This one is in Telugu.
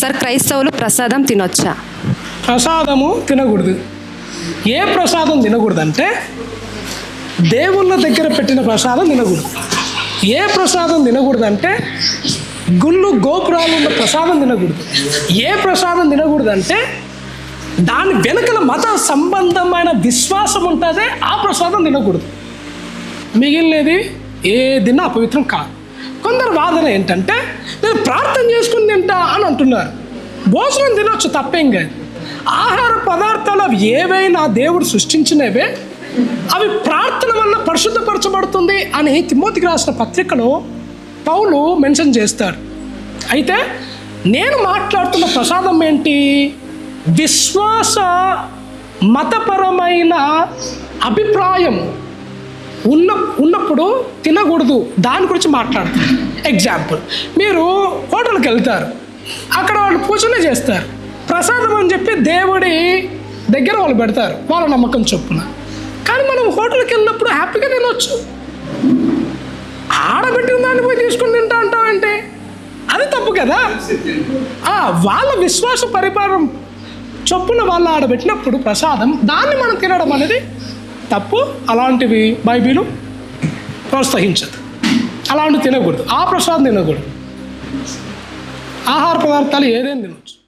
సార్ క్రైస్తవులు ప్రసాదం తినొచ్చా? ప్రసాదము తినకూడదు. ఏ ప్రసాదం తినకూడదు అంటే దేవుళ్ళ దగ్గర పెట్టిన ప్రసాదం తినకూడదు. ఏ ప్రసాదం తినకూడదు అంటే గుళ్ళు గోపురాలు ఉన్న ప్రసాదం తినకూడదు. ఏ ప్రసాదం తినకూడదు అంటే దాని వెనుకల మత సంబంధమైన విశ్వాసం ఉంటుందే ఆ ప్రసాదం తినకూడదు. మిగిలినది ఏదిన్నా అపవిత్రం కాదు. కొందరు వాదన ఏంటంటే నేను ప్రార్థన చేసుకుని తింటా అని అంటున్నారు. భోజనం తినొచ్చు తప్పేం కాదు. ఆహార పదార్థాలు అవి ఏవైనా దేవుడు సృష్టించినవే అవి ప్రార్థన వల్ల పరిశుద్ధపరచబడుతుంది అని తిమ్మోతికి రాసిన పత్రికలో పౌలు మెన్షన్ చేస్తారు. అయితే నేను మాట్లాడుతున్న ప్రసాదం ఏంటి? విశ్వాస మతపరమైన అభిప్రాయం. ఉన్న ఉన్నప్పుడు తినకూడదు. దాని గురించి మాట్లాడతారు. ఎగ్జాంపుల్ మీరు హోటల్కి వెళ్తారు. అక్కడ వాళ్ళు పూజనే చేస్తారు. ప్రసాదం అని చెప్పి దేవుడి దగ్గర వాళ్ళు పెడతారు. వాళ్ళ నమ్మకం చొప్పున. కానీ మనం హోటల్కి వెళ్ళినప్పుడు హ్యాపీగా తినొచ్చు. ఆడబెట్టిన దాన్ని పోయి తీసుకుని తింటా అంటావంటే అది తప్పు కదా? వాళ్ళ విశ్వాస పరిపాలన చొప్పున వాళ్ళు ఆడబెట్టినప్పుడు ప్రసాదం దాన్ని మనం తినడం అనేది తప్పు అలాంటివి బైబిలు ప్రోత్సహించదు. అలాంటివి తినకూడదు. ఆ ప్రసాదం తినకూడదు. ఆహార పదార్థాలు ఏదైనా తినవచ్చు